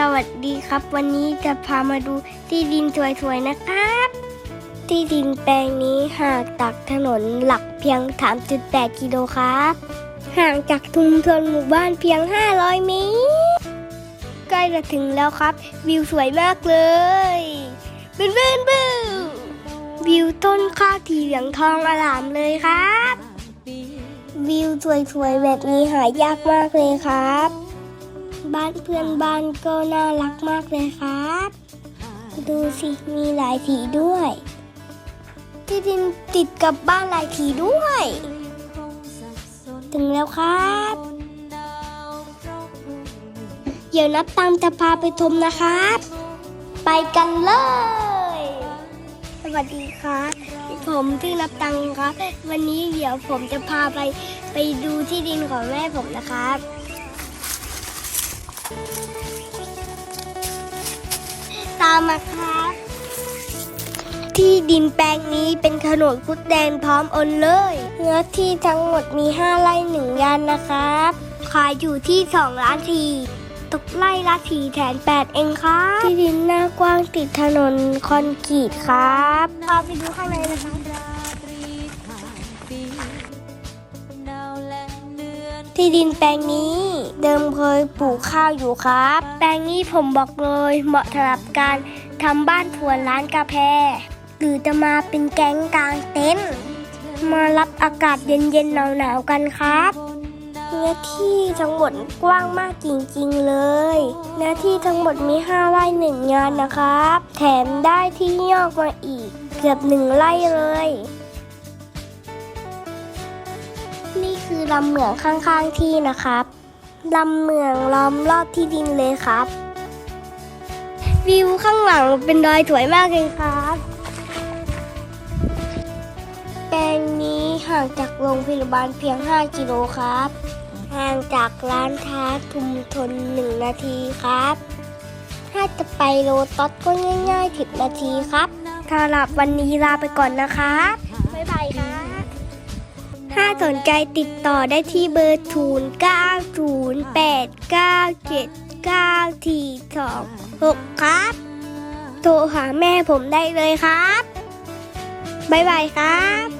สวัสดีครับ วันนี้จะพามาดูที่ดินสวยๆนะครับ ที่ดินแปลงนี้ห่างจากถนนหลักเพียง 3.8 กิโลครับ ห่างจากชุมชนหมู่บ้านเพียง 500 เมตร ใกล้จะถึงแล้วครับ วิวสวยมากเลยบึ้นบึ้นบึ้นวิวต้นข้าวที่เหลืองทองอลามเลยครับ วิวสวยๆแบบนี้หายากมากเลยครับ บ้านเพื่อนบ้านก็น่ารักมากเลยครับ ดูสิมีหลายสีด้วย ที่ดินติดกับบ้านหลายสีด้วย ถึงแล้วครับ เดี๋ยวนับตังค์จะพาไปชมนะครับ ไปกันเลยสวัสดีครับผมชื่อนับตังค์ครับ วันนี้เดี๋ยวผมจะพาไปไปดูที่ดินของแม่ผมนะครับ ตามมาครับ ที่ดินแปลงนี้เป็นขนนพุทธแดงพร้อมโอนเลยเนื้อที่ทั้งหมดมี 5 ไร่หนึ่งยานนะครับ ขายอยู่ที่ 2 ล้านทีตกไร่ละสี่แสนแปดเองครับ ที่ดินหน้ากว้างติดถนนคอนกรีตครับพาไปดูข้างในนะครับที่ดินแปลงนี้ เดิมเคยปลูกข้าวอยู่ครับ แปลงนี้ผมบอกเลยเหมาะสำหรับการทำบ้านสวนร้านกาแฟ หรือจะมาเป็นแก๊งกลางเต็นท์มารับอากาศเย็นๆหนาวๆกันครับเนื้อที่ทั้งหมดกว้างมากจริงๆเลย เนื้อที่ทั้งหมดมี 5 ไร่หนึ่งงานนะครับ แถมได้ที่ยอกมาอีก เกือบหนึ่งไร่เลย นี่คือลำเหมืองข้างๆที่นะครับ ลำเหมืองล้อมรอบที่ดินเลยครับ วิวข้างหลังเป็นดอยสวยมากเลยครับแปลงนี้ห่างจากโรงพยาบาลเพียง 5 กิโลครับ ห่างจากร้านค้าทุมทน1 นาทีครับ ถ้าจะไปโลตัสก็ง่ายๆ10นาทีครับสำหรับวันนี้ลาไปก่อนนะครับ บ๊ายบายครับถ้าสนใจติดต่อได้ที่เบอร์0 9 0 8 9 7 9 4 2 6ครับ โทรหาแม่ผมได้เลยครับ บ๊ายบายครับ